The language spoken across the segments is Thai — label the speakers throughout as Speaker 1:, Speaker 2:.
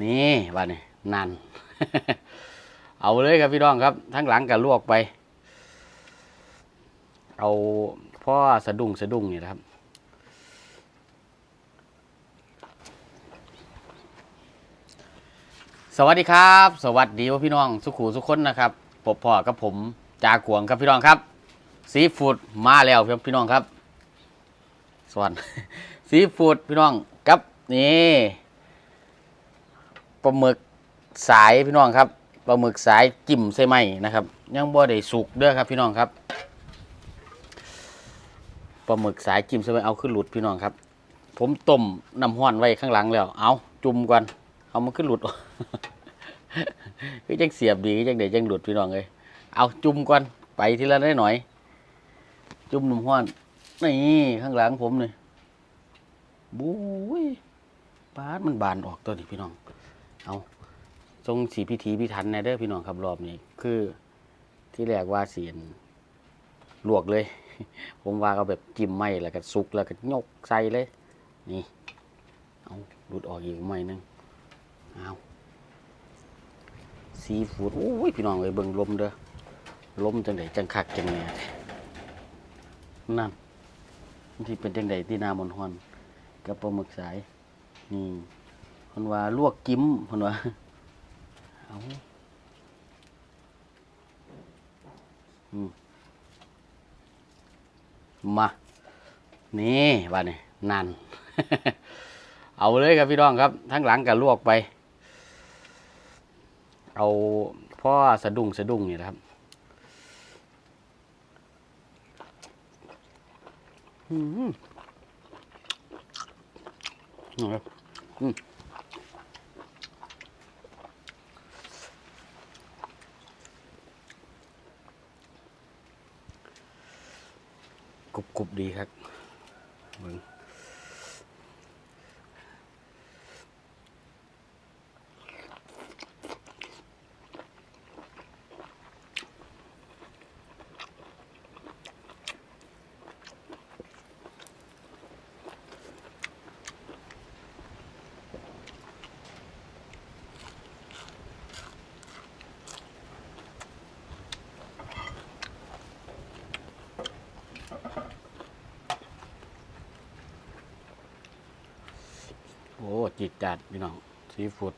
Speaker 1: นี่ว่านี่นั่น เอาเลยครับพี่น้องครับ ทั้งหลังกับลวกไป เอาพ่อสะดุ้งสะดุ้งนี่นะครับสวัสดีครับ สวัสดีพี่น้องสุขูสุขคนนะครับพบพ่อกับผมจากขวงครับพี่น้องครับ ซีฟูดมาแล้วครับพี่น้องครับสวัสดีซีฟูดพี่น้องกับนี่ ปลาหมึกสายพี่น้องครับปลาหมึกสายจิ้มใส่ไหมนะครับ ยังบ่ได้สุกเด้อครับพี่น้องครับปลาหมึกสายจิ้มใส่ไหมเอาขึ้นหลุดพี่น้องครับ ผมต้มน้ำห้อนไว้ข้างหลังแล้ว เอาจุ่มก่อนเอามันขึ้นหลุดคือจังเสียบดีคือจังเด็จังหลุดพี่น้องเลยเอาจุ่มก่อนไปทีละน้อยหน่อยๆจุ่มน้ำห้อนนี่ข้างหลังผมนี่บุ้ยปาดมันบานออกตัวนี้พี่น้อง เอาทรงสีพิธีพิธันแน่เด้อพี่น้องครับรอบนี้คือที่แรกว่าเสียนลวกเลย ผมว่าเอาแบบจิ้มไหมแล้วก็สุกแล้วก็ยกใส่เลย นี่เอาหลุดออกอีกไหมหนึงเอาซีฟูดโอ้ยพี่น้องเอ้ยเบิ่งลมเด้อลมจังไดจังคักจังแน่นั่นที่เป็นจังไดที่นามนฮอนกับปลาหมึกสายนี่ เพิ่นว่าลวกจิ้มเพิ่นว่าเอาอืมมานี่ว่านี่นั่นเอาเลยครับพี่น้องครับ ทั้งหลังกับลวกไป เอาพ่อสะดุ้งสะดุ้งนี่นะครับอืมอืมครับอืม กรุบกรุบดีครับ จิตจัดพี่น้องซีฟู้ด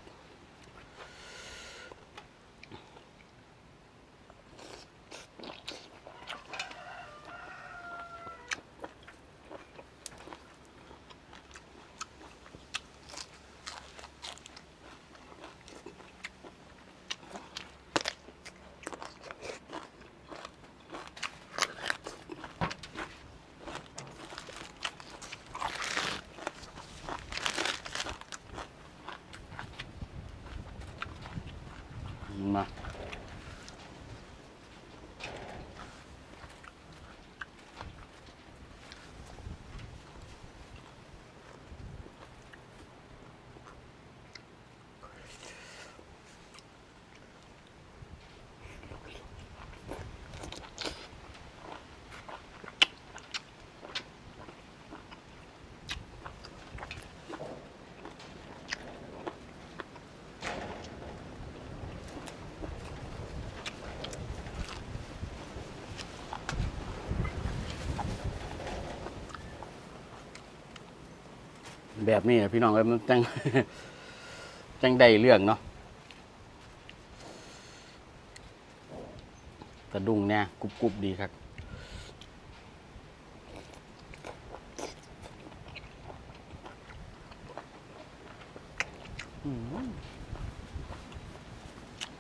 Speaker 1: มา แบบนี้พี่น้องเอ้ยมันจังจังได้เรื่องเนาะกระดุงเนี่ยกรุบกรุบดีครับ อืม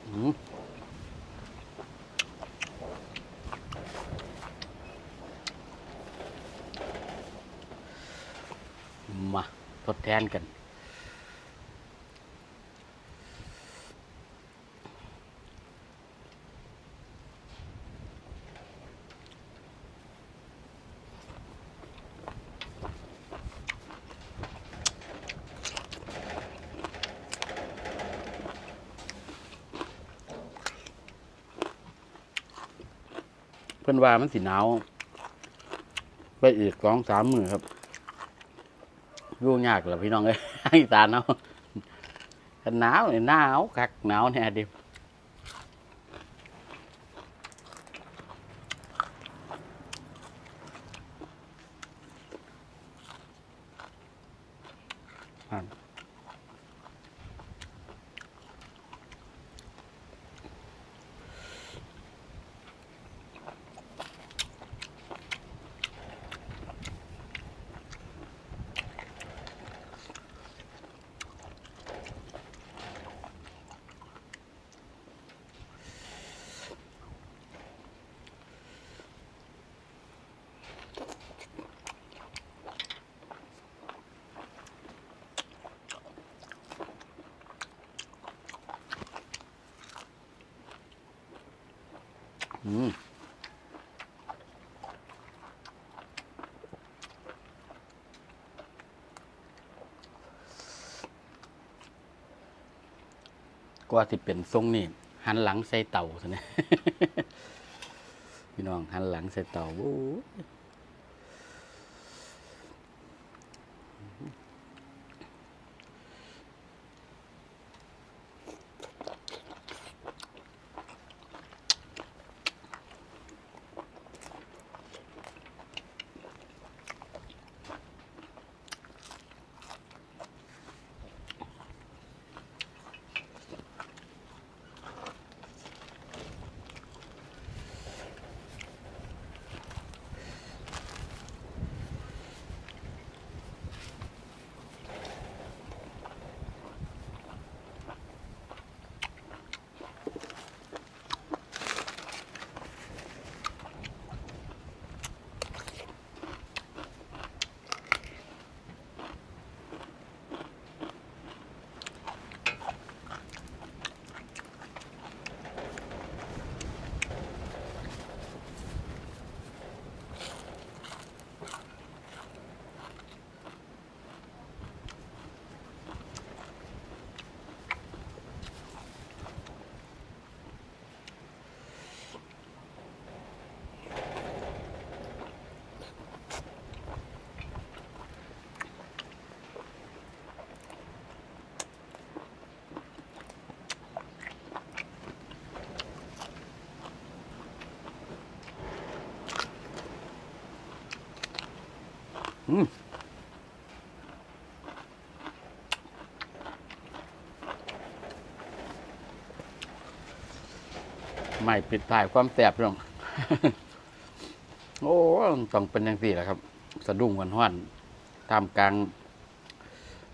Speaker 1: อืมมา ทดแทนกัน เพื่อนว่ามันสิหนาว ไปอีกสองสามมือครับ ยุ่งยากเหรอพี่น้องเอ้ยอีสานเนาะกันหนาวนี่หนาวคักหนาวแน่ดิอะ อืมกว่าที่เป็นทรงนี่หันหลังใส่เต่าซะเนี่ย พี่น้องหันหลังใส่เต่าโอ้ อืมไม่ปิดท้ายความแสบพี่น้องโอ้ต้องเป็นอย่างสี่แหละครับ สะดุ้งหวันห้อนๆท่ามกลาง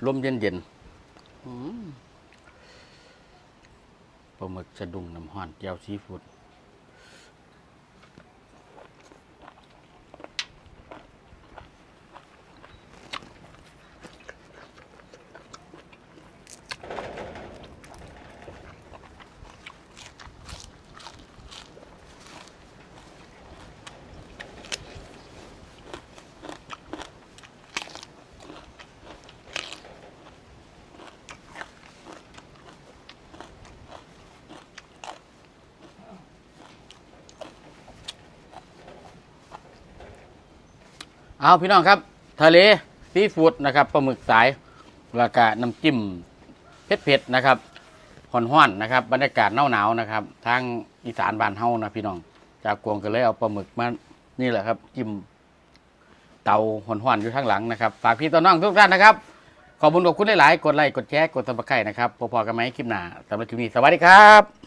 Speaker 1: ลมเย็นเย็นอืมปลาหมึกสะดุ้งน้ำห้อนเจียวซีฟู้ด เอาพี่น้องครับ ทะเลซีฟู้ดนะครับปลาหมึกสายแล้วก็น้ำจิ้มเผ็ดๆนะครับห่อนๆนนะครับ บรรยากาศหนาวๆนะครับ ทางอีสานบ้านเฮานะพี่น้อง จากกวงก็เลยเอาปลาหมึกมานี่แหละครับ จิ้มเตาห่อนๆอยู่ข้างหลังนะครับฝากพี่ต้นน้องทุกท่านนะครับ ขอบคุณขอบคุณหลายๆกดไลค์กดแชร์กดซับสไครนะครับพอๆกันไหมคลิปหน้าสำหรับคลิปนี้สวัสดีครับ